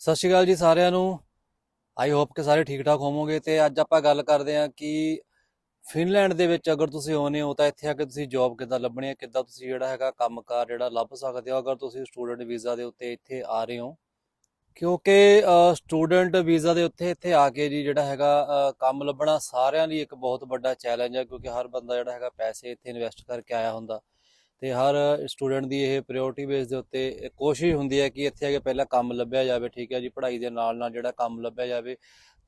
ਸਤਿ ਸ਼੍ਰੀ ਅਕਾਲ ਜੀ ਸਾਰਿਆਂ ਨੂੰ। ਆਈ ਹੋਪ ਕਿ ਸਾਰੇ ਠੀਕ ਠਾਕ ਹੋਵੋਗੇ ਤੇ ਅੱਜ ਆਪਾਂ ਗੱਲ ਕਰਦੇ ਹਾਂ ਕਿ ਫਿਨਲੈਂਡ ਦੇ ਵਿੱਚ ਅਗਰ ਤੁਸੀਂ ਆਉਨੇ ਹੋ ਤਾਂ ਇੱਥੇ ਆ ਕੇ ਤੁਸੀਂ ਜੌਬ ਕਿੱਦਾਂ ਲੱਭਣੀ ਹੈ, ਕਿੱਦਾਂ ਤੁਸੀਂ ਜਿਹੜਾ ਹੈਗਾ ਕੰਮਕਾਰ ਜਿਹੜਾ ਲੱਭ ਸਕਦੇ ਹੋ ਅਗਰ ਤੁਸੀਂ ਸਟੂਡੈਂਟ ਵੀਜ਼ਾ ਦੇ ਉੱਤੇ ਇੱਥੇ ਆ ਰਹੇ ਹੋ। ਕਿਉਂਕਿ ਸਟੂਡੈਂਟ ਵੀਜ਼ਾ ਦੇ ਉੱਤੇ ਇੱਥੇ ਆ ਕੇ ਜੀ ਜਿਹੜਾ ਹੈਗਾ ਕੰਮ ਲੱਭਣਾ ਸਾਰਿਆਂ ਲਈ ਇੱਕ ਬਹੁਤ ਵੱਡਾ ਚੈਲੰਜ ਹੈ ਕਿਉਂਕਿ ਹਰ ਬੰਦਾ ਜਿਹੜਾ ਹੈਗਾ ਪੈਸੇ ਇੱਥੇ ਇਨਵੈਸਟ ਕਰਕੇ ਆਇਆ ਹੁੰਦਾ। ਤੇ ਹਰ ਸਟੂਡੈਂਟ ਦੀ ਇਹ ਪ੍ਰਾਇੋਰਟੀ ਬੇਸ ਦੇ ਉੱਤੇ ਕੋਸ਼ਿਸ਼ ਹੁੰਦੀ ਹੈ ਕਿ ਇੱਥੇ ਆ ਕੇ ਪਹਿਲਾਂ ਕੰਮ ਲੱਭਿਆ ਜਾਵੇ, ਠੀਕ ਹੈ ਜੀ, ਪੜ੍ਹਾਈ ਦੇ ਨਾਲ ਨਾਲ ਜਿਹੜਾ ਕੰਮ ਲੱਭਿਆ ਜਾਵੇ,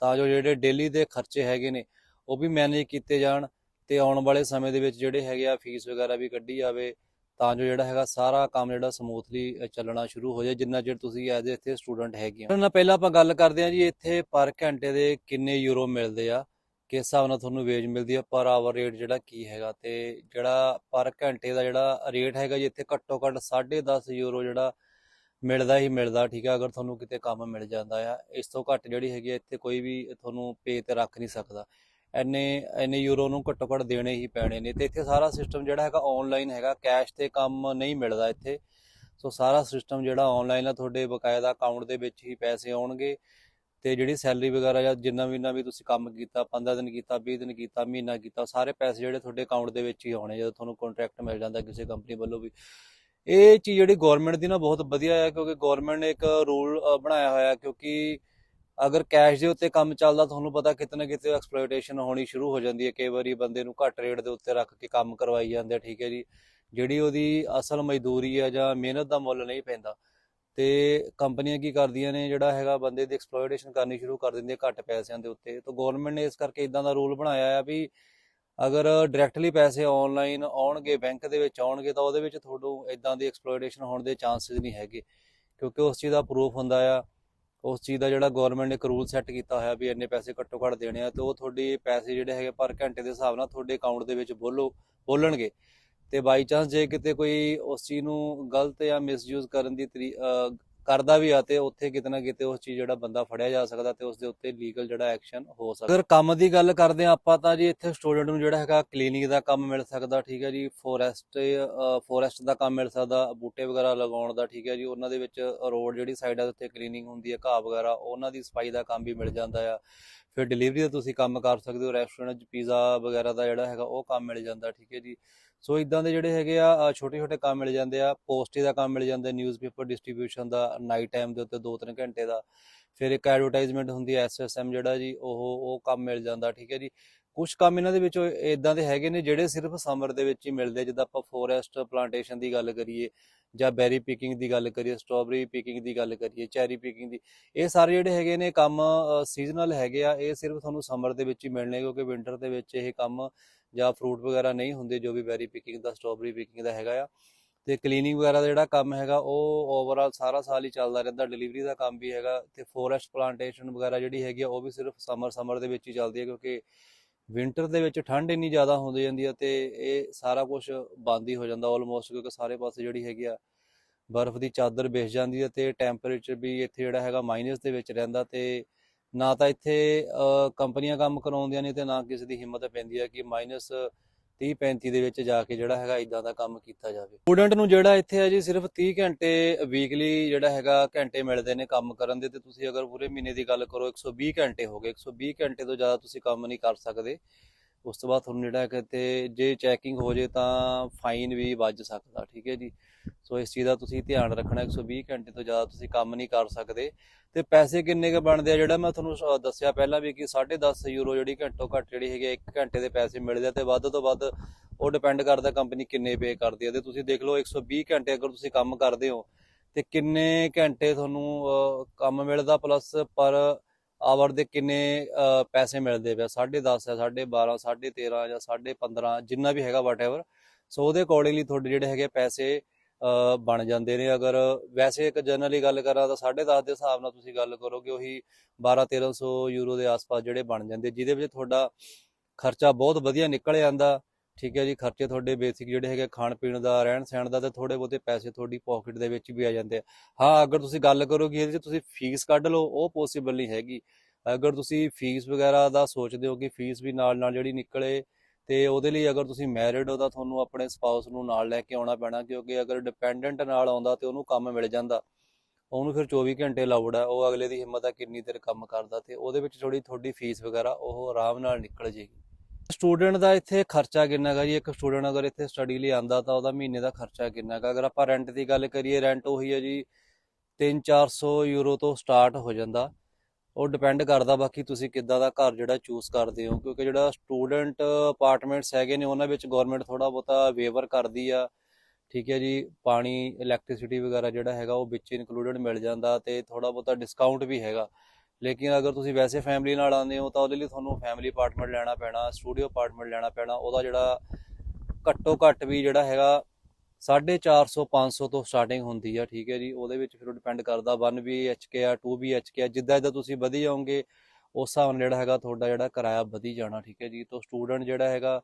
ਤਾਂ ਜੋ ਜਿਹੜੇ ਡੇਲੀ ਦੇ ਖਰਚੇ ਹੈਗੇ ਨੇ, ਉਹ ਵੀ ਮੈਨੇਜ ਕੀਤੇ ਜਾਣ ਤੇ ਆਉਣ ਵਾਲੇ ਸਮੇਂ ਦੇ ਵਿੱਚ ਜਿਹੜੇ ਹੈਗੇ ਆ ਫੀਸ ਵਗੈਰਾ ਵੀ ਕੱਢੀ ਜਾਵੇ, ਤਾਂ ਜੋ ਜਿਹੜਾ ਹੈਗਾ ਸਾਰਾ ਕੰਮ ਜਿਹੜਾ ਸਮੂਥਲੀ ਚੱਲਣਾ ਸ਼ੁਰੂ ਹੋ ਜਾਏ, ਜਿੰਨਾ ਚਿਰ ਤੁਸੀਂ ਐਜ਼ ਇੱਥੇ ਸਟੂਡੈਂਟ ਹੈਗੇ ਹੋ। ਨਾਲ ਪਹਿਲਾਂ ਆਪਾਂ ਗੱਲ ਕਰਦੇ ਹਾਂ ਜੀ, ਇੱਥੇ ਪਰ ਘੰਟੇ ਦੇ ਕਿੰਨੇ ਯੂਰੋ ਮਿਲਦੇ ਆ? ਕਿਸ ਹਿਸਾਬ ਨਾਲ ਤੁਹਾਨੂੰ ਵੇਜ ਮਿਲਦੀ ਹੈ ਪਰ ਆਵਰ ਰੇਟ ਜਿਹੜਾ ਕੀ ਹੈਗਾ ਤੇ ਜਿਹੜਾ ਪਰ ਘੰਟੇ ਦਾ ਜਿਹੜਾ ਰੇਟ ਹੈਗਾ ਜੀ, ਇੱਥੇ ਘੱਟੋ ਘੱਟ 10.5 ਯੂਰੋ ਜਿਹੜਾ ਮਿਲਦਾ ਹੀ ਮਿਲਦਾ, ਠੀਕ ਹੈ ਅਗਰ ਤੁਹਾਨੂੰ ਕਿਤੇ ਕੰਮ ਮਿਲ ਜਾਂਦਾ ਆ। ਇਸ ਤੋਂ ਘੱਟ ਜਿਹੜੀ ਹੈਗੀ ਆ, ਇੱਥੇ ਕੋਈ ਵੀ ਤੁਹਾਨੂੰ ਪੇ ਤੇ ਰੱਖ ਨਹੀਂ ਸਕਦਾ। ਐਨੇ ਐਨੇ ਯੂਰੋ ਨੂੰ ਘੱਟੋ ਘੱਟ ਦੇਣੇ ਹੀ ਪੈਣੇ ਨੇ। ਤੇ ਇੱਥੇ ਸਾਰਾ ਸਿਸਟਮ ਜਿਹੜਾ ਹੈਗਾ ਆਨਲਾਈਨ ਹੈਗਾ ਕੈਸ਼ ਤੇ ਕੰਮ ਨਹੀਂ ਮਿਲਦਾ ਇੱਥੇ। ਸੋ ਸਾਰਾ ਸਿਸਟਮ ਜਿਹੜਾ ਆਨਲਾਈਨ ਆ, ਤੁਹਾਡੇ ਬਕਾਇਦਾ ਅਕਾਊਂਟ ਦੇ ਵਿੱਚ ਹੀ ਪੈਸੇ ਆਉਣਗੇ। ਤੇ ਜਿਹੜੀ ਸੈਲਰੀ ਵਗੈਰਾ ਜਾਂ ਜਿੰਨਾ ਵੀ ਨਾ ਵੀ ਤੁਸੀਂ ਕੰਮ ਕੀਤਾ 15 ਦਿਨ ਕੀਤਾ 20 ਦਿਨ ਕੀਤਾ, ਮਹੀਨਾ ਕੀਤਾ ਸਾਰੇ ਪੈਸੇ ਜਿਹੜੇ ਤੁਹਾਡੇ ਅਕਾਊਂਟ ਦੇ ਵਿੱਚ ਹੀ ਆਉਣੇ ਜਦੋਂ ਤੁਹਾਨੂੰ ਕੰਟਰੈਕਟ ਮਿਲ ਜਾਂਦਾ ਕਿਸੇ ਕੰਪਨੀ ਵੱਲੋਂ ਵੀ। ਇਹ ਚੀਜ਼ ਜਿਹੜੀ ਗਵਰਨਮੈਂਟ ਦੀ ਨਾ ਬਹੁਤ ਵਧੀਆ ਹੈ ਕਿਉਂਕਿ ਗਵਰਨਮੈਂਟ ਨੇ ਇੱਕ ਰੂਲ ਬਣਾਇਆ ਹੋਇਆ, ਕਿਉਂਕਿ ਅਗਰ ਕੈਸ਼ ਦੇ ਉੱਤੇ ਕੰਮ ਚੱਲਦਾ, ਤੁਹਾਨੂੰ ਪਤਾ ਕਿਤੇ ਨਾ ਕਿਤੇ ਐਕਸਪਲੋਇਟੇਸ਼ਨ ਹੋਣੀ ਸ਼ੁਰੂ ਹੋ ਜਾਂਦੀ ਹੈ। ਕਈ ਵਾਰੀ ਬੰਦੇ ਨੂੰ ਘੱਟ ਰੇਟ ਦੇ ਉੱਤੇ ਰੱਖ ਕੇ ਕੰਮ ਕਰਵਾਈ ਜਾਂਦੇ ਆ, ਠੀਕ ਹੈ ਜੀ। ਜਿਹੜੀ ਉਹਦੀ ਅਸਲ ਮਜ਼ਦੂਰੀ ਹੈ ਜਾਂ ਮਿਹਨਤ ਦਾ ਮੁੱਲ ਨਹੀਂ ਪੈਂਦਾ ਤੇ ਕੰਪਨੀਆਂ ਕੀ ਕਰਦੀਆਂ ਨੇ, ਜਿਹੜਾ ਹੈਗਾ ਬੰਦੇ ਦੀ ਐਕਸਪਲੋਇਟੇਸ਼ਨ ਕਰਨੀ ਸ਼ੁਰੂ ਕਰ ਦਿੰਦੀਆਂ ਘੱਟ ਪੈਸਿਆਂ ਦੇ ਉੱਤੇ। ਤਾਂ ਗਵਰਨਮੈਂਟ ਨੇ ਇਸ ਕਰਕੇ ਇਦਾਂ ਦਾ ਰੂਲ ਬਣਾਇਆ ਆ ਵੀ ਅਗਰ ਡਾਇਰੈਕਟਲੀ ਪੈਸੇ ਆਨਲਾਈਨ ਆਉਣਗੇ ਬੈਂਕ ਦੇ ਵਿੱਚ ਆਉਣਗੇ, ਤਾਂ ਉਹਦੇ ਵਿੱਚ ਤੁਹਾਨੂੰ ਇਦਾਂ ਦੀ ਐਕਸਪਲੋਇਟੇਸ਼ਨ ਹੋਣ ਦੇ ਚਾਂਸਸ ਨਹੀਂ ਹੈਗੇ। ਕਿਉਂਕਿ ਉਸ ਚੀਜ਼ ਦਾ ਪ੍ਰੂਫ ਹੁੰਦਾ ਆ। ਉਸ ਚੀਜ਼ ਦਾ ਜਿਹੜਾ ਗਵਰਨਮੈਂਟ ਨੇ ਇੱਕ ਰੂਲ ਸੈੱਟ ਕੀਤਾ ਹੋਇਆ ਵੀ ਇੰਨੇ ਪੈਸੇ ਘੱਟੋ ਘੱਟ ਦੇਣੇ ਆ, ਤੇ ਉਹ ਤੁਹਾਡੀ ਪੈਸੇ ਜਿਹੜੇ ਹੈਗੇ ਪਰ ਘੰਟੇ ਦੇ ਹਿਸਾਬ ਨਾਲ ਤੁਹਾਡੇ ਅਕਾਊਂਟ ਦੇ ਵਿੱਚ ਬੋਲੋ, ਬੋਲਣਗੇ। ਤੇ ਬਾਈ ਚਾਂਸ ਜੇ ਕਿਤੇ ਕੋਈ ਉਸ ਚੀਜ਼ ਨੂੰ ਗਲਤ ਜਾਂ ਮਿਸਯੂਜ਼ ਕਰਨ ਦੀ ਤਰੀ- ਕਰਦਾ ਵੀ ਆ ਤੇ ਉੱਥੇ ਕਿਤੇ ਨਾ ਕਿਤੇ ਉਸ ਚੀਜ਼ ਜਿਹੜਾ ਬੰਦਾ ਫੜਿਆ ਜਾ ਸਕਦਾ ਤੇ ਉਸ ਦੇ ਉੱਤੇ ਲੀਗਲ ਜਿਹੜਾ ਐਕਸ਼ਨ ਹੋ ਸਕਦਾ। ਅਗਰ ਕੰਮ ਦੀ ਗੱਲ ਕਰਦੇ ਆ ਆਪਾਂ ਤਾਂ ਜੀ ਇੱਥੇ ਸਟੂਡੈਂਟ ਨੂੰ ਜਿਹੜਾ ਹੈਗਾ ਕਲੀਨਿਕ ਦਾ ਕੰਮ ਮਿਲ ਸਕਦਾ, ਠੀਕ ਹੈ ਜੀ ਫੋਰੈਸਟ ਫੋਰੈਸਟ ਦਾ ਕੰਮ ਮਿਲ ਸਕਦਾ, ਬੂਟੇ ਵਗੈਰਾ ਲਗਾਉਣ ਦਾ, ਠੀਕ ਹੈ ਜੀ, ਉਹਨਾਂ ਦੇ ਵਿੱਚ ਰੋਡ ਜਿਹੜੀ ਸਾਈਡ ਆ ਉੱਤੇ ਕਲੀਨਿੰਗ ਹੁੰਦੀ ਹੈ, ਘਾਹ ਵਗੈਰਾ, ਉਹਨਾਂ ਦੀ ਸਫ਼ਾਈ ਦਾ ਕੰਮ ਵੀ ਮਿਲ ਜਾਂਦਾ ਆ। ਫਿਰ ਡਿਲੀਵਰੀ ਦਾ ਤੁਸੀਂ ਕੰਮ ਕਰ ਸਕਦੇ ਹੋ ਰੈਸਟੋਰੈਂਟ 'ਚ ਪੀਜ਼ਾ ਵਗੈਰਾ ਦਾ ਜਿਹੜਾ ਹੈਗਾ ਉਹ ਕੰਮ ਮਿਲ ਜਾਂਦਾ, ਠੀਕ ਹੈ ਜੀ। ਸੋ ਇਦਾਂ ਦੇ ਜਿਹੜੇ ਹੈਗੇ ਆ ਛੋਟੇ ਛੋਟੇ ਕੰਮ ਮਿਲ ਜਾਂਦੇ ਆ ਪੋਸਟੇ ਦਾ ਕੰਮ ਮਿਲ ਜਾਂਦਾ ਨਿਊਜ਼ਪੇਪਰ ਡਿਸਟ੍ਰੀਬਿਊਸ਼ਨ ਦਾ ਨਾਈਟ ਟਾਈਮ ਦੇ ਉੱਤੇ 2-3 ਘੰਟੇ ਦਾ। ਫਿਰ ਇੱਕ ਐਡਵਰਟਾਈਜ਼ਮੈਂਟ ਹੁੰਦੀ ਹੈ ਐਸਐਸਐਮ ਜਿਹੜਾ ਜੀ, ਉਹ ਉਹ ਕੰਮ ਮਿਲ ਜਾਂਦਾ, ਠੀਕ ਹੈ ਜੀ। ਕੁਝ ਕੰਮ ਇਹਨਾਂ ਦੇ ਵਿੱਚ ਇਦਾਂ ਦੇ ਹੈਗੇ ਨੇ ਜਿਹੜੇ ਸਿਰਫ ਸਮਰ ਦੇ ਵਿੱਚ ਹੀ ਮਿਲਦੇ ਜਿੱਦਾਂ ਆਪਾਂ ਫੋਰੈਸਟ ਪਲਾਂਟੇਸ਼ਨ ਦੀ ਗੱਲ ਕਰੀਏ ਜਾਂ ਬੈਰੀ ਪਿਕਿੰਗ ਦੀ ਗੱਲ ਕਰੀਏ ਸਟ੍ਰਾਬੇਰੀ ਪਿਕਿੰਗ ਦੀ ਗੱਲ ਕਰੀਏ ਚੈਰੀ ਪਿਕਿੰਗ ਦੀ, ਇਹ ਸਾਰੇ ਜਿਹੜੇ ਹੈਗੇ ਨੇ ਕੰਮ ਸੀਜ਼ਨਲ ਹੈਗੇ ਆ। ਇਹ ਸਿਰਫ ਤੁਹਾਨੂੰ ਸਮਰ ਦੇ ਵਿੱਚ ਹੀ ਮਿਲਣੇ ਕਿਉਂਕਿ ਵਿੰਟਰ ਦੇ ਵਿੱਚ ਇਹ ਕੰਮ ਜਾਂ ਫਰੂਟ ਵਗੈਰਾ ਨਹੀਂ ਹੁੰਦੇ ਜੋ ਵੀ ਬੈਰੀ ਪਿਕਿੰਗ ਦਾ ਸਟ੍ਰਾਬੇਰੀ ਪਿਕਿੰਗ ਦਾ ਹੈਗਾ ਆ। ਤੇ ਕਲੀਨਿੰਗ ਵਗੈਰਾ ਦਾ ਜਿਹੜਾ ਕੰਮ ਹੈਗਾ, ਉਹ ਓਵਰਆਲ ਸਾਰਾ ਸਾਲ ਹੀ ਚੱਲਦਾ ਰਹਿੰਦਾ। ਡਿਲੀਵਰੀ ਦਾ ਕੰਮ ਵੀ ਹੈਗਾ ਤੇ ਫੋਰੈਸਟ ਪਲਾਂਟੇਸ਼ਨ ਵਗੈਰਾ ਜਿਹੜੀ ਹੈਗੀ ਆ, ਉਹ ਵੀ ਸਿਰਫ ਸਮਰ ਸਮਰ ਦੇ ਵਿੱਚ ਹੀ ਚੱਲਦੀ ਹੈ ਕਿਉਂਕਿ ਵਿੰਟਰ ਦੇ ਵਿੱਚ ਠੰਡ ਇੰਨੀ ਜ਼ਿਆਦਾ ਹੁੰਦੀ ਜਾਂਦੀ ਹੈ ਤੇ ਇਹ ਸਾਰਾ ਕੁਝ ਬੰਦ ਹੀ ਹੋ ਜਾਂਦਾ ਆਲਮੋਸਟ ਕਿਉਂਕਿ ਸਾਰੇ ਪਾਸੇ ਜਿਹੜੀ ਹੈਗੀ ਆ ਬਰਫ਼ ਦੀ ਚਾਦਰ ਵਿਛ ਜਾਂਦੀ ਹੈ ਤੇ ਟੈਂਪਰੇਚਰ ਵੀ ਇੱਥੇ ਜਿਹੜਾ ਹੈਗਾ ਮਾਈਨਸ ਦੇ ਵਿੱਚ ਰਹਿੰਦਾ ਤੇ ਨਾ ਤਾਂ ਇੱਥੇ ਕੰਪਨੀਆਂ ਕੰਮ ਕਰਾਉਂਦੀਆਂ ਨੇ ਤੇ ਨਾ ਕਿਸੇ ਦੀ ਹਿੰਮਤ ਪੈਂਦੀ ਹੈ ਕਿ ਮਾਈਨਸ 30 35 ਦੇ ਵਿੱਚ ਜਾ ਕੇ ਜਿਹੜਾ ਹੈਗਾ ਇਦਾਂ ਦਾ ਕੰਮ ਕੀਤਾ ਜਾਵੇ। ਸਟੂਡੈਂਟ ਨੂੰ ਜਿਹੜਾ ਇੱਥੇ ਹੈ ਜੀ ਸਿਰਫ 30 ਘੰਟੇ ਵੀਕਲੀ ਜਿਹੜਾ ਹੈਗਾ ਘੰਟੇ ਮਿਲਦੇ ਨੇ ਕੰਮ ਕਰਨ ਦੇ ਤੇ ਤੁਸੀਂ ਅਗਰ ਪੂਰੇ ਮਹੀਨੇ ਦੀ ਗੱਲ ਕਰੋ 120 ਘੰਟੇ ਹੋ ਗਏ। 120 ਘੰਟੇ ਤੋਂ ਜ਼ਿਆਦਾ ਤੁਸੀਂ ਕੰਮ ਨਹੀਂ ਕਰ ਸਕਦੇ। ਉਸ ਤੋਂ ਬਾਅਦ ਤੁਹਾਨੂੰ ਜਿਹੜਾ ਕਿ ਤੇ ਜੇ ਚੈਕਿੰਗ ਹੋ ਜੇ ਤਾਂ ਫਾਈਨ ਵੀ ਵੱਜ ਸਕਦਾ, ਠੀਕ ਹੈ ਜੀ। ਸੋ ਇਸ ਚੀਜ਼ ਦਾ ਤੁਸੀਂ ਧਿਆਨ ਰੱਖਣਾ 120 ਘੰਟੇ ਤੋਂ ਜ਼ਿਆਦਾ ਤੁਸੀਂ ਕੰਮ ਨਹੀਂ ਕਰ ਸਕਦੇ। ਤੇ ਪੈਸੇ ਕਿੰਨੇ ਕੁ ਬਣਦੇ ਆ? ਜਿਹੜਾ ਮੈਂ ਤੁਹਾਨੂੰ ਦੱਸਿਆ ਪਹਿਲਾਂ ਵੀ ਕਿ 10.5 ਯੂਰੋ ਜਿਹੜੀ ਘੰਟੋ ਘੱਟ ਜਿਹੜੀ ਹੈਗੀ 1 ਘੰਟੇ ਦੇ ਪੈਸੇ ਮਿਲਦੇ ਆ ਤੇ ਵੱਧ ਤੋਂ ਵੱਧ ਉਹ ਡਿਪੈਂਡ ਕਰਦਾ ਕੰਪਨੀ ਕਿੰਨੇ ਪੇ ਕਰਦੀ ਹੈ ਤੇ ਤੁਸੀਂ ਦੇਖ ਲਓ 120 ਘੰਟੇ ਅਗਰ ਤੁਸੀਂ ਕੰਮ ਕਰਦੇ ਹੋ, ਤੇ ਕਿੰਨੇ ਘੰਟੇ ਤੁਹਾਨੂੰ ਕੰਮ ਮਿਲਦਾ ਪਲੱਸ ਪਰ ਆਵਰ ਦੇ ਕਿੰਨੇ ਪੈਸੇ ਮਿਲਦੇ ਪਿਆ 10.5 ਹੈ 12.5 13.5 ਜਾਂ 15.5 ਜਿੰਨਾ ਵੀ ਹੈਗਾ ਵਾਟਐਵਰ ਸੋ ਉਹਦੇ ਅਕੋਰਡਿੰਗਲੀ ਤੁਹਾਡੇ ਜਿਹੜੇ ਹੈਗੇ ਪੈਸੇ ਬਣ ਜਾਂਦੇ ਨੇ। ਅਗਰ ਵੈਸੇ ਇੱਕ ਜਨਰਲੀ ਗੱਲ ਕਰਾਂ ਤਾਂ 10.5 ਦੇ ਹਿਸਾਬ ਨਾਲ ਤੁਸੀਂ ਗੱਲ ਕਰੋਗੇ ਉਹੀ 12-1300 ਯੂਰੋ ਦੇ ਆਸ-ਪਾਸ ਜਿਹੜੇ ਬਣ ਜਾਂਦੇ, ਜਿਹਦੇ ਵਿੱਚ ਤੁਹਾਡਾ ਖਰਚਾ ਬਹੁਤ ਵਧੀਆ ਨਿਕਲ ਜਾਂਦਾ। ਠੀਕ ਹੈ ਜੀ, ਖਰਚੇ ਤੁਹਾਡੇ ਬੇਸਿਕ ਜਿਹੜੇ ਹੈਗੇ ਖਾਣ ਪੀਣ ਦਾ, ਰਹਿਣ ਸਹਿਣ ਦਾ ਤੇ ਥੋੜੇ ਬਹੁਤੇ ਪੈਸੇ ਤੁਹਾਡੀ ਪਾਕਟ ਦੇ ਵਿੱਚ ਵੀ ਆ ਜਾਂਦੇ ਆ। ਹਾਂ, ਅਗਰ ਤੁਸੀਂ ਗੱਲ ਕਰੋਗੇ ਇਹਦੇ 'ਚ ਤੁਸੀਂ ਫੀਸ ਕੱਢ ਲਓ, ਉਹ ਪੋਸੀਬਲ ਨਹੀਂ ਹੈਗੀ। ਅਗਰ ਤੁਸੀਂ ਫੀਸ ਵਗੈਰਾ ਦਾ ਸੋਚਦੇ ਹੋ ਕਿ ਫੀਸ ਵੀ ਨਾਲ ਨਾਲ ਜਿਹੜੀ ਨਿਕਲੇ ਤੇ ਉਹਦੇ ਲਈ ਅਗਰ ਤੁਸੀਂ ਮੈਰਿਡ ਹੋ ਤਾਂ ਤੁਹਾਨੂੰ ਆਪਣੇ ਸਪਾਊਸ ਨੂੰ ਨਾਲ ਲੈ ਕੇ ਆਉਣਾ ਪੈਣਾ, ਕਿਉਂਕਿ ਅਗਰ ਡਿਪੈਂਡੈਂਟ ਨਾਲ ਆਉਂਦਾ ਤੇ ਉਹਨੂੰ ਕੰਮ ਮਿਲ ਜਾਂਦਾ, ਉਹਨੂੰ ਫਿਰ 24 ਘੰਟੇ ਲਾਉਡ ਹੈ ਉਹ ਅਗਲੇ ਦੀ ਹਿੰਮਤ ਹੈ ਕਿੰਨੀ ਦੇਰ ਕੰਮ ਕਰਦਾ ਤੇ ਉਹਦੇ ਵਿੱਚ ਥੋੜੀ ਤੁਹਾਡੀ ਫੀਸ ਵਗੈਰਾ ਉਹ ਆਰਾਮ ਨਾਲ ਨਿਕਲ ਜੇਗੀ। ਸਟੂਡੈਂਟ ਦਾ ਇੱਥੇ ਖਰਚਾ ਕਿੰਨਾ ਹੈਗਾ ਜੀ? ਇੱਕ ਸਟੂਡੈਂਟ ਅਗਰ ਇੱਥੇ ਸਟੱਡੀ ਲਈ ਆਂਦਾ ਤਾਂ ਉਹਦਾ ਮਹੀਨੇ ਦਾ ਖਰਚਾ ਕਿੰਨਾ ਹੈਗਾ ਅਗਰ ਆਪਾਂ ਰੈਂਟ ਦੀ ਗੱਲ ਕਰੀਏ ਰੈਂਟ ਉਹੀ ਹੈ ਜੀ 3-400 ਯੂਰੋ ਤੋਂ ਸਟਾਰਟ ਹੋ ਜਾਂਦਾ। ਉਹ ਡਿਪੈਂਡ ਕਰਦਾ ਬਾਕੀ ਤੁਸੀਂ ਕਿੱਦਾਂ ਦਾ ਘਰ ਜਿਹੜਾ ਚੂਜ਼ ਕਰਦੇ ਹੋ, ਕਿਉਂਕਿ ਜਿਹੜਾ ਸਟੂਡੈਂਟ ਅਪਾਰਟਮੈਂਟਸ ਹੈਗੇ ਨੇ, ਉਹਨਾਂ ਵਿੱਚ ਗਵਰਨਮੈਂਟ ਥੋੜਾ ਬਹੁਤਾ ਵੇਵਰ ਕਰਦੀ ਆ। ਠੀਕ ਹੈ ਜੀ, ਪਾਣੀ ਇਲੈਕਟ੍ਰਿਸਿਟੀ ਵਗੈਰਾ ਜਿਹੜਾ ਹੈਗਾ, ਉਹ ਵਿੱਚ ਇਨਕਲੂਡਡ ਮਿਲ ਜਾਂਦਾ ਤੇ ਥੋੜਾ ਬਹੁਤਾ ਡਿਸਕਾਊਂਟ ਵੀ ਹੈਗਾ। ਲੇਕਿਨ ਅਗਰ ਤੁਸੀਂ ਵੈਸੇ ਫੈਮਿਲੀ ਨਾਲ ਆਉਂਦੇ ਹੋ, ਤਾਂ ਉਹਦੇ ਲਈ ਤੁਹਾਨੂੰ ਫੈਮਿਲੀ ਅਪਾਰਟਮੈਂਟ ਲੈਣਾ ਪੈਣਾ ਸਟੂਡੀਓ ਅਪਾਰਟਮੈਂਟ ਲੈਣਾ ਪੈਣਾ, ਉਹਦਾ ਜਿਹੜਾ ਘੱਟੋ ਘੱਟ ਵੀ ਜਿਹੜਾ ਹੈਗਾ 450 500 ਤੋਂ ਸਟਾਰਟਿੰਗ ਹੁੰਦੀ ਆ, ਠੀਕ ਹੈ ਜੀ। ਉਹਦੇ ਵਿੱਚ ਫਿਰ ਡਿਪੈਂਡ ਕਰਦਾ 1 BHK ਆ 2 BHK ਆ, ਜਿੱਦਾਂ ਜਿੱਦਾਂ ਤੁਸੀਂ ਵਧੀ ਜਾਓਗੇ, ਉਸ ਹਿਸਾਬ ਨਾਲ ਜਿਹੜਾ ਹੈਗਾ ਤੁਹਾਡਾ ਜਿਹੜਾ ਕਿਰਾਇਆ ਵਧੀ ਜਾਣਾ, ਠੀਕ ਹੈ ਜੀ। ਤੋਂ ਸਟੂਡੈਂਟ ਜਿਹੜਾ ਹੈਗਾ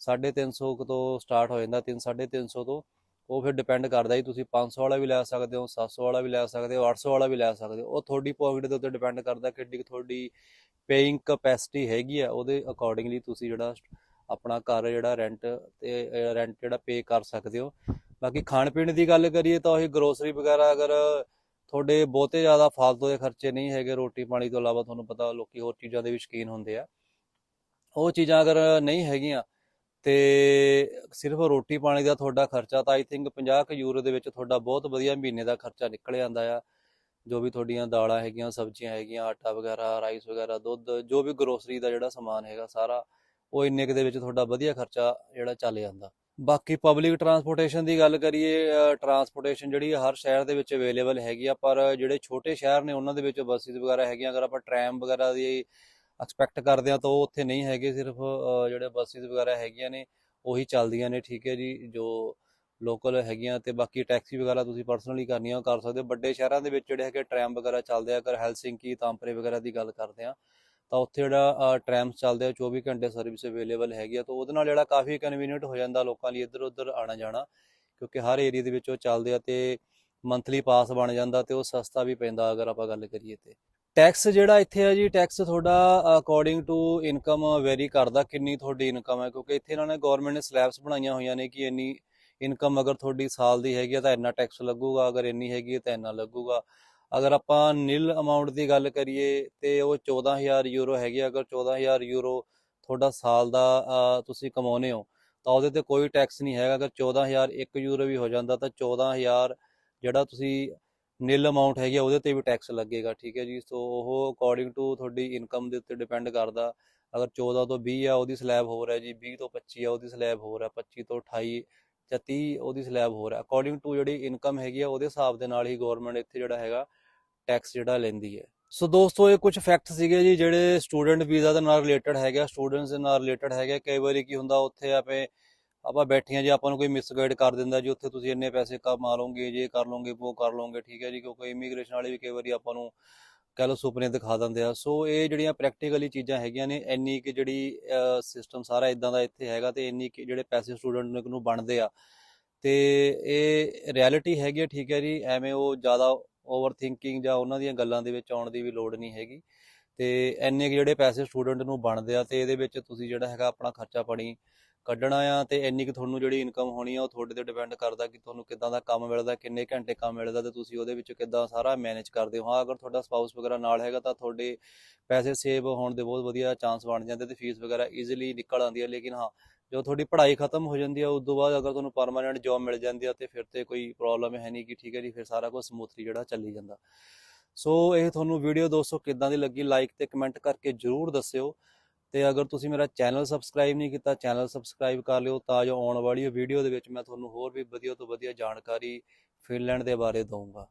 350 ਕੁ ਤੋਂ ਸਟਾਰਟ ਹੋ ਜਾਂਦਾ 3 350 ਤੋਂ। ਉਹ ਫਿਰ ਡਿਪੈਂਡ ਕਰਦਾ ਜੀ, ਤੁਸੀਂ 500 ਵਾਲਾ ਵੀ ਲੈ ਸਕਦੇ ਹੋ 700 ਵਾਲਾ ਵੀ ਲੈ ਸਕਦੇ ਹੋ 800 ਵਾਲਾ ਵੀ ਲੈ ਸਕਦੇ ਹੋ। ਉਹ ਤੁਹਾਡੀ ਪੋਕਟ ਦੇ ਉੱਤੇ ਡਿਪੈਂਡ ਕਰਦਾ ਕਿੰਨੀ ਕੁ ਤੁਹਾਡੀ ਪੇਇੰਗ ਕਪੈਸਿਟੀ ਹੈਗੀ ਆ, ਉਹਦੇ ਅਕੋਰਡਿੰਗਲੀ ਤੁਸੀਂ ਜਿਹੜਾ ਆਪਣਾ ਘਰ ਜਿਹੜਾ ਰੈਂਟ ਤੇ ਰੈਂਟ ਜਿਹੜਾ ਪੇ ਕਰ ਸਕਦੇ ਹੋ। ਬਾਕੀ ਖਾਣ ਪੀਣ ਦੀ ਗੱਲ ਕਰੀਏ ਤਾਂ ਉਹੀ ਗਰੋਸਰੀ ਵਗੈਰਾ ਅਗਰ ਤੁਹਾਡੇ ਬਹੁਤੇ ਜ਼ਿਆਦਾ ਫਾਲਤੂ ਦੇ ਖਰਚੇ ਨਹੀਂ ਹੈਗੇ, ਰੋਟੀ ਪਾਣੀ ਤੋਂ ਇਲਾਵਾ ਤੁਹਾਨੂੰ ਪਤਾ ਲੋਕੀ ਹੋਰ ਚੀਜ਼ਾਂ ਦੇ ਵੀ ਸ਼ੌਕੀਨ ਹੁੰਦੇ ਆ। ਉਹ ਚੀਜ਼ਾਂ ਅਗਰ ਨਹੀਂ ਹੈਗੀਆਂ ਤੇ ਸਿਰਫ ਰੋਟੀ ਪਾਣੀ ਦਾ ਤੁਹਾਡਾ ਖਰਚਾ ਤਾਂ ਆਈ ਥਿੰਕ 50 ਕੁ ਯੂਰੋ ਦੇ ਵਿੱਚ ਤੁਹਾਡਾ ਬਹੁਤ ਵਧੀਆ ਮਹੀਨੇ ਦਾ ਖਰਚਾ ਨਿਕਲ ਜਾਂਦਾ ਆ। ਜੋ ਵੀ ਤੁਹਾਡੀਆਂ ਦਾਲਾਂ ਹੈਗੀਆਂ, ਸਬਜ਼ੀਆਂ ਹੈਗੀਆਂ, ਆਟਾ ਵਗੈਰਾ ਰਾਈਸ ਵਗੈਰਾ, ਦੁੱਧ, ਜੋ ਵੀ ਗਰੋਸਰੀ ਦਾ ਜਿਹੜਾ ਸਮਾਨ ਹੈਗਾ ਸਾਰਾ ਉਹ ਇੰਨੇ ਕੁ ਦੇ ਵਿੱਚ ਤੁਹਾਡਾ ਵਧੀਆ ਖਰਚਾ ਜਿਹੜਾ ਚੱਲ ਜਾਂਦਾ। ਬਾਕੀ ਪਬਲਿਕ ਟਰਾਂਸਪੋਰਟੇਸ਼ਨ ਦੀ ਗੱਲ ਕਰੀਏ ਟਰਾਂਸਪੋਰਟੇਸ਼ਨ ਜਿਹੜੀ ਹਰ ਸ਼ਹਿਰ ਦੇ ਵਿੱਚ ਅਵੇਲੇਬਲ ਹੈਗੀ ਆ, ਪਰ ਜਿਹੜੇ ਛੋਟੇ ਸ਼ਹਿਰ ਨੇ ਉਹਨਾਂ ਦੇ ਵਿੱਚ ਬੱਸਿਸ ਵਗੈਰਾ ਹੈਗੀਆਂ, ਅਗਰ ਆਪਾਂ ਟ੍ਰੈਮ ਵਗੈਰਾ ਦੀ ਐਕਸਪੈਕਟ ਕਰਦੇ ਆ ਤਾਂ ਉਹ ਉੱਥੇ ਨਹੀਂ ਹੈਗੇ, ਸਿਰਫ ਜਿਹੜੇ ਬੱਸਿਸ ਵਗੈਰਾ ਹੈਗੀਆਂ ਨੇ, ਉਹੀ ਚੱਲਦੀਆਂ ਨੇ, ਠੀਕ ਹੈ ਜੀ, ਜੋ ਲੋਕਲ ਹੈਗੀਆਂ ਤੇ ਬਾਕੀ ਟੈਕਸੀ ਵਗੈਰਾ ਤੁਸੀਂ ਪਰਸਨਲੀ ਕਰਨੀਆਂ, ਉਹ ਕਰ ਸਕਦੇ ਹੋ। ਵੱਡੇ ਸ਼ਹਿਰਾਂ ਦੇ ਵਿੱਚ ਜਿਹੜੇ ਹੈਗੇ ਟ੍ਰੈਮ ਵਗੈਰਾ ਚੱਲਦੇ ਆ, ਅਗਰ ਹੈਲਸਿੰਕੀ ਤਾਂਪਰੇ ਵਗੈਰਾ ਦੀ ਗੱਲ ਕਰਦੇ ਆ ਤਾਂ ਉੱਥੇ ਜਿਹੜਾ ਟ੍ਰੈਮਸ ਚੱਲਦੇ ਆ 24 ਘੰਟੇ ਸਰਵਿਸ ਅਵੇਲੇਬਲ ਹੈਗੀ ਆ, ਤਾਂ ਉਹਦੇ ਨਾਲ ਜਿਹੜਾ ਕਾਫੀ ਕਨਵੀਨੀਅੰਟ ਹੋ ਜਾਂਦਾ ਲੋਕਾਂ ਲਈ ਇੱਧਰ ਉੱਧਰ ਆਣਾ ਜਾਣਾ, ਕਿਉਂਕਿ ਹਰ ਏਰੀਆ ਦੇ ਵਿੱਚ ਉਹ ਚੱਲਦੇ ਆ ਤੇ ਮੰਥਲੀ ਪਾਸ ਬਣ ਜਾਂਦਾ ਤੇ ਉਹ ਸਸਤਾ ਵੀ ਪੈਂਦਾ ਅਗਰ ਆਪਾਂ ਗੱਲ ਕਰੀਏ ਤੇ। ਟੈਕਸ ਜਿਹੜਾ ਇੱਥੇ ਹੈ ਜੀ ਟੈਕਸ ਤੁਹਾਡਾ ਅਕੋਰਡਿੰਗ ਟੂ ਇਨਕਮ ਵੇਰੀ ਕਰਦਾ ਕਿੰਨੀ ਤੁਹਾਡੀ ਇਨਕਮ ਹੈ ਕਿਉਂਕਿ ਇੱਥੇ ਇਹਨਾਂ ਨੇ ਗਵਰਨਮੈਂਟ ਨੇ ਸਲੈਬਸ ਬਣਾਈਆਂ ਹੋਈਆਂ ਨੇ ਕਿ ਇੰਨੀ ਇਨਕਮ ਅਗਰ ਤੁਹਾਡੀ ਸਾਲ ਦੀ ਹੈਗੀ ਆ ਤਾਂ ਇੰਨਾ ਟੈਕਸ ਲੱਗੂਗਾ, ਅਗਰ ਇੰਨੀ ਹੈਗੀ ਹੈ ਤਾਂ ਇੰਨਾ ਲੱਗੂਗਾ। ਅਗਰ ਆਪਾਂ ਨਿਲ ਅਮਾਉਂਟ ਦੀ ਗੱਲ ਕਰੀਏ ਤੇ ਉਹ 14000 ਯੂਰੋ ਹੈਗੀ ਆ, ਅਗਰ 14000 ਯੂਰੋ ਤੁਹਾਡਾ ਸਾਲ ਦਾ ਤੁਸੀਂ ਕਮਾਉਨੇ ਹੋ ਤਾਂ ਉਹਦੇ ਤੇ ਕੋਈ ਟੈਕਸ ਨਹੀਂ ਹੈਗਾ। ਅਗਰ 14000 1 ਯੂਰੋ ਵੀ ਹੋ ਜਾਂਦਾ ਤਾਂ 14000 ਜਿਹੜਾ ਤੁਸੀਂ ਨਿਲ ਅਮਾਉਂਟ ਹੈਗੀ ਆ ਉਹਦੇ ਤੇ ਵੀ ਟੈਕਸ ਲੱਗੇਗਾ ਠੀਕ ਹੈ ਜੀ। ਸੋ ਉਹ ਅਕੋਰਡਿੰਗ ਟੂ ਤੁਹਾਡੀ ਇਨਕਮ ਦੇ ਉੱਤੇ ਡਿਪੈਂਡ ਕਰਦਾ। ਅਗਰ 14 ਤੋਂ 20 ਆ ਉਹਦੀ ਸਲੈਬ ਹੋਰ ਹੈ ਜੀ। 20 ਤੋਂ 25 ਆ ਉਹਦੀ ਸਲੈਬ ਹੋਰ ਹੈ। 25 ਤੋਂ 28 ਜਾਂ 30 ਉਹਦੀ ਸਲੈਬ ਹੋਰ ਹੈ। ਅਕੋਰਡਿੰਗ ਟੂ ਜਿਹੜੀ ਇਨਕਮ ਹੈਗੀ ਆ ਉਹਦੇ ਹਿਸਾਬ ਦੇ ਨਾਲ ਹੀ ਗਵਰਨਮੈਂਟ ਇੱਥੇ ਜਿਹੜਾ ਹੈਗਾ ਟੈਕਸ ਜਿਹੜਾ ਲੈਂਦੀ ਹੈ। ਸੋ ਦੋਸਤੋ ਇਹ ਕੁਝ ਫੈਕਟ ਸੀਗੇ ਜੀ ਜਿਹੜੇ ਸਟੂਡੈਂਟ ਵੀਜ਼ਾ ਦੇ ਨਾਲ ਰਿਲੇਟਡ ਹੈਗੇ ਸਟੂਡੈਂਟਸ ਦੇ ਨਾਲ ਰਿਲੇਟਡ ਹੈਗੇ ਕਈ ਵਾਰੀ ਕੀ ਹੁੰਦਾ ਉੱਥੇ ਆਪੇ ਆਪਾਂ ਬੈਠੀਆਂ ਜੀ ਆਪਾਂ ਨੂੰ ਕੋਈ ਮਿਸਗਾਈਡ ਕਰ ਦਿੰਦਾ ਜੀ ਉੱਥੇ ਤੁਸੀਂ ਇੰਨੇ ਪੈਸੇ ਕਮਾ ਲਓਗੇ ਜੇ ਕਰ ਲਓਗੇ ਉਹ ਕਰ ਲਓਗੇ ਠੀਕ ਹੈ ਜੀ ਕਿਉਂਕਿ ਇਮੀਗ੍ਰੇਸ਼ਨ ਵਾਲੇ ਵੀ ਕਈ ਵਾਰੀ ਆਪਾਂ ਨੂੰ ਕਹਿ ਲਓ ਸੁਪਨੇ ਦਿਖਾ ਦਿੰਦੇ ਆ। ਸੋ ਇਹ ਜਿਹੜੀਆਂ ਪ੍ਰੈਕਟੀਕਲੀ ਚੀਜ਼ਾਂ ਹੈਗੀਆਂ ਨੇ ਇੰਨੀ ਕਿ ਜਿਹੜੀ ਸਿਸਟਮ ਸਾਰਾ ਇਦਾਂ ਦਾ ਇੱਥੇ ਹੈਗਾ ਤੇ ਇੰਨੀ ਕਿ ਜਿਹੜੇ ਪੈਸੇ ਸਟੂਡੈਂਟ ਨੂੰ ਬਣਦੇ ਆ। ਤੇ ਇਹ ਰਿਐਲਿਟੀ ਹੈਗੀ ਆ, ਠੀਕ ਹੈ ਜੀ ਐਵੇਂ ਉਹ ਜ਼ਿਆਦਾ ਓਵਰ ਥਿੰਕਿੰਗ ਜਾਂ ਉਹਨਾਂ ਦੀਆਂ ਗੱਲਾਂ ਦੇ ਵਿੱਚ ਆਉਣ ਦੀ ਵੀ ਲੋੜ ਨਹੀਂ ਹੈਗੀ। ਤੇ ਇੰਨੇ ਕੁ ਜਿਹੜੇ ਪੈਸੇ ਸਟੂਡੈਂਟ ਨੂੰ ਬਣਦੇ ਆ ਤੇ ਇਹਦੇ ਵਿੱਚ ਤੁਸੀਂ ਜਿਹੜਾ ਹੈਗਾ ਆਪਣਾ ਖਰਚਾ ਪਾਣੀ ਕੱਢਣਾ ਆ ਤੇ ਇੰਨੀ ਕੁ ਤੁਹਾਨੂੰ ਜਿਹੜੀ ਇਨਕਮ ਹੋਣੀ ਆ ਉਹ ਤੁਹਾਡੇ ਤੇ ਡਿਪੈਂਡ ਕਰਦਾ ਕਿ ਤੁਹਾਨੂੰ ਕਿੱਦਾਂ ਦਾ ਕੰਮ ਮਿਲਦਾ, ਕਿੰਨੇ ਘੰਟੇ ਕੰਮ ਮਿਲਦਾ ਤੇ ਤੁਸੀਂ ਉਹਦੇ ਵਿੱਚ ਕਿੱਦਾਂ ਸਾਰਾ ਮੈਨੇਜ ਕਰਦੇ ਹੋ। ਹਾਂ, ਅਗਰ ਤੁਹਾਡਾ ਸਪਾਊਸ ਵਗੈਰਾ ਨਾਲ ਹੈਗਾ ਤਾਂ ਤੁਹਾਡੇ ਪੈਸੇ ਸੇਵ ਹੋਣ ਦੇ ਬਹੁਤ ਵਧੀਆ ਚਾਂਸ ਬਣ ਜਾਂਦੇ ਤੇ ਫੀਸ ਵਗੈਰਾ ਈਜ਼ੀਲੀ ਨਿਕਲ ਆਉਂਦੀ ਹੈ ਲੇਕਿਨ ਹਾਂ ਜਦੋਂ ਤੁਹਾਡੀ ਪੜ੍ਹਾਈ ਖਤਮ ਹੋ ਜਾਂਦੀ ਹੈ ਉਸ ਤੋਂ ਬਾਅਦ ਅਗਰ ਤੁਹਾਨੂੰ ਪਰਮਾਨੈਂਟ ਜੌਬ ਮਿਲ ਜਾਂਦੀ ਹੈ ਤੇ ਫਿਰ ਤੇ ਕੋਈ ਪ੍ਰੋਬਲਮ ਹੈ ਨਹੀਂ ਕਿ ਠੀਕ ਹੈ ਜੀ, ਫਿਰ ਸਾਰਾ ਕੁਝ ਸਮੂਥਲੀ ਜਿਹੜਾ ਚੱਲੀ ਜਾਂਦਾ। ਸੋ ਇਹ ਤੁਹਾਨੂੰ ਵੀਡੀਓ ਦੋਸਤੋ ਕਿੱਦਾਂ ਦੀ ਲੱਗੀ ਲਾਈਕ ਤੇ ਕਮੈਂਟ ਕਰਕੇ ਜਰੂਰ ਦੱਸਿਓ। ਤੇ ਅਗਰ ਤੁਸੀਂ ਮੇਰਾ ਚੈਨਲ ਸਬਸਕ੍ਰਾਈਬ ਨਹੀਂ ਕੀਤਾ ਚੈਨਲ ਸਬਸਕ੍ਰਾਈਬ ਕਰ ਲਿਓ ਤਾਂ ਜੋ ਆਉਣ ਵਾਲੀ ਵੀਡੀਓ ਦੇ ਵਿੱਚ ਮੈਂ ਤੁਹਾਨੂੰ ਹੋਰ ਵੀ ਵਧੀਆ ਤੋਂ ਵਧੀਆ ਜਾਣਕਾਰੀ ਫਿਨਲੈਂਡ ਦੇ ਬਾਰੇ ਦਊਂਗਾ।